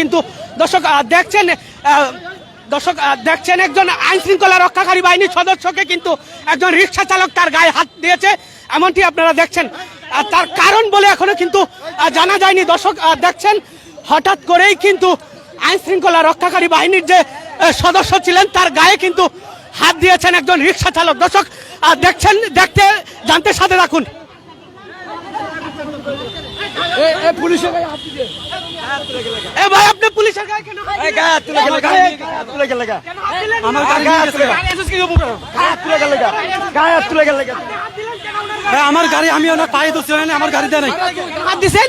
কিন্তু দর্শক দেখছেন দর্শক দেখছেন একজন আইন শৃঙ্খলা রক্ষাকারী বাহিনীর সদস্যকে কিন্তু একজন রিক্সা চালক তার গায়ে হাত দিয়েছে, এমনটি আপনারা দেখছেন। তার কারণ বলে এখনও কিন্তু জানা যায়নি। দর্শক দেখছেন, হঠাৎ করেই কিন্তু আইন শৃঙ্খলা রক্ষাকারী বাহিনীর যে সদস্য ছিলেন, তার গায়ে কিন্তু হাত দিয়েছেন একজন রিক্সা চালক। দর্শক দেখছেন, দেখতে, জানতে সাথে রাখুন। আমার গাড়ি আমি ওনার পায়ে ধরছি আমার গাড়ি দেয় নাই।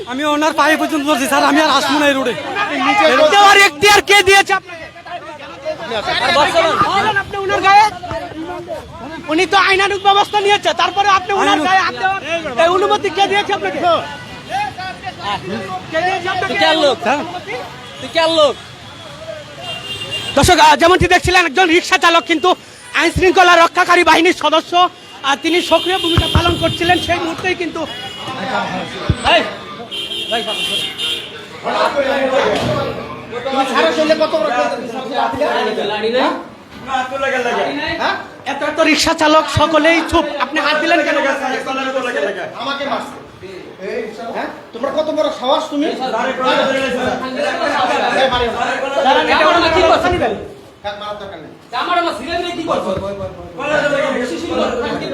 আমি ওনার পায়ে পর্যন্ত ধরছি স্যার আমি আর আসব না এই রোডে। দেওয়ার এখতিয়ার কে দিয়েছে উনি তো আইনানুক ব্যবস্থা নিয়েছে তারপরে আপনি অনুমতি কে দিয়েছে আপনাকে? দর্শক আহ, যেমনটি দেখছিলেন একজন রিক্সা চালক কিন্তু আইন শৃঙ্খলা রক্ষাকারী বাহিনীর সদস্য আর তিনি সক্রিয় ভূমিকা পালন করছিলেন সেই মুহূর্তেই কিন্তু এত এত রিক্সা চালক সকলেই চুপ। আপনি হাত দিলেন কেন? আমাকে মারছে। হ্যাঁ? তোমরা কত বড় সাহস তুমি।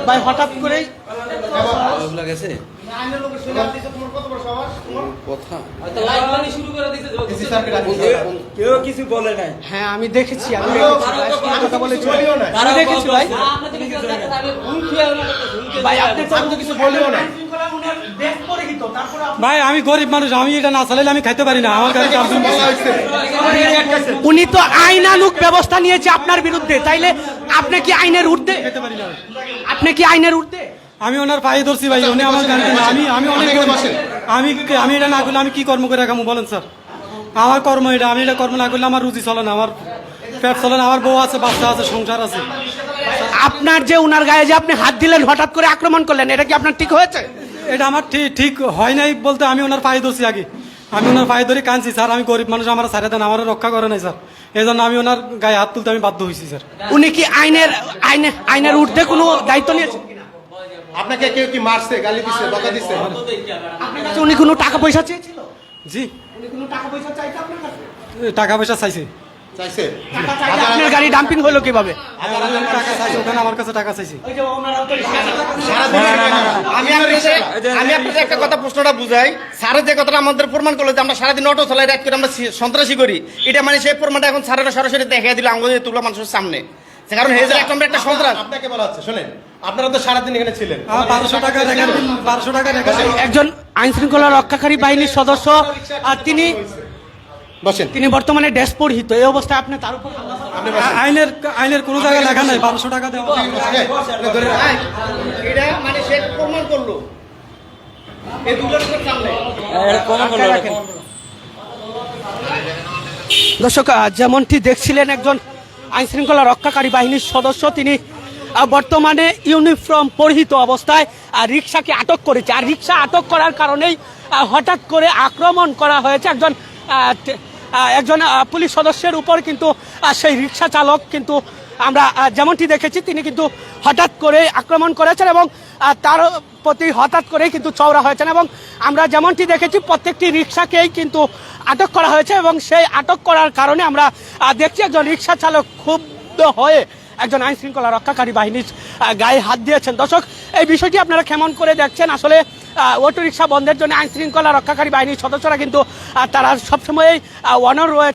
ভাই হঠাৎ করেই নাই। হ্যাঁ আমি দেখেছি। আমি ভাই, কথা তো কিছু বলিও দেখেছি ভাই। ভাই আপনি কিছু বলিও না। ভাই আমি গরিব মানুষ আমি এটা না চালাইলে আমি খাইতে পারি না। আমার হয়েছে। উনি তো আইনানুক ব্যবস্থা নিয়েছে আপনার বিরুদ্ধে। তাইলে আপনি কি আইনের না। আপনি কি আইনের ঊর্ধ্বে? আমি ওনার পায়ে ধরছি ভাই উনি আমার দেন আমি আমি অনেক। আমি আমি এটা না করলে আমি কি কর্ম করে রাখামু বলেন স্যার। আমার কর্ম এটা আমি এটা কর্ম না করলে আমার রুজি চলে না আমার পেট চলে না আমার বউ আছে বাচ্চা আছে সংসার আছে। আপনার যে উনার গায়ে যে আপনি হাত দিলেন হঠাৎ করে আক্রমণ করলেন এটা কি আপনার ঠিক হয়েছে? এটা আমার ঠিক ঠিক হয় নাই বলতে আমি ওনার পায়ে ধরছি আগে। আমি ওনার পায়ে ধরে কাঁদছি স্যার আমি গরিব মানুষ আমার সারে দেন আমার রক্ষা করে নাই স্যার। এই জন্য আমি ওনার গায়ে হাত তুলতে আমি বাধ্য হয়েছি স্যার। উনি কি আইনের আইনে আইনের ঊর্ধ্বে কোনো দায়িত্ব নিয়েছেন আপনাকে কেউ কি মারছে গালি দিছে বকা দিছে? আপনার কাছে উনি কোনো টাকা পয়সা চেয়েছিল? জি। উনি কোনো টাকা পয়সা চাইছে আপনার কাছে? টাকা পয়সা চাইছে। চাইছে? আপনার গাড়ি ডাম্পিং হলো কীভাবে? টাকা চাইছে ওখানে আমার কাছে টাকা চাইছে। আমি আপনাদের একটা কথা প্রশ্নটা বুঝাই। স্যারের যে কথাটা আমাদের প্রমাণ করল যে আমরা সারাদিন অটো চালাই রাত করে আমরা সন্ত্রাসী করি। এটা মানে সেই প্রমাণটা এখন স্যারেরা সরাসরি দেখা দিল আমাদের তুলা মানুষের সামনে। সে কারণ হেজের একটা একটা সন্ত্রাস। আপনাকে বলা হচ্ছে শোনেন আপনারা তো সারাদিন এখানে ছিলেন। বারোশো টাকা বারোশো টাকা একজন আইন শৃঙ্খলা রক্ষাকারী বাহিনীর সদস্য আর তিনি বসেন। তিনি বর্তমানে ড্যাশ পরিহিত এই অবস্থায় আপনি তার উপর। আইনের আইনের কোনো জায়গায় লেখা নাই বারোশো টাকা দেওয়া। এটা মানে সে প্রমাণ করল। এই সামনে দর্শক যেমনটি দেখছিলেন একজন আইন শৃঙ্খলা রক্ষাকারী বাহিনীর সদস্য তিনি বর্তমানে ইউনিফর্ম পরিহিত অবস্থায় আহ, রিক্সাকে আটক করেছে। আর রিক্সা আটক করার কারণেই হঠাৎ করে আক্রমণ করা হয়েছে একজন একজন পুলিশ সদস্যের উপর কিন্তু সেই রিক্সা চালক কিন্তু আমরা যেমনটি দেখেছি, তিনি কিন্তু হঠাৎ করে আক্রমণ করেছেন এবং তার প্রতি হঠাৎ করেই কিন্তু চওড়া হয়েছেন এবং আমরা যেমনটি দেখেছি, প্রত্যেকটি রিক্সাকেই কিন্তু আটক করা হয়েছে এবং সেই আটক করার কারণে আমরা দেখছি একজন রিক্সা চালক ক্ষুব্ধ হয়ে একজন আইন শৃঙ্খলা রক্ষাকারী বাহিনীর গায়ে হাত দিয়েছেন। দর্শক, এই বিষয়টি আপনারা কেমন করে দেখছেন? আসলে অটোরিক্সা বন্ধের জন্য আইন শৃঙ্খলা রক্ষাকারী বাহিনীর সদস্যরা কিন্তু তারা সবসময়ই অনর রয়েছে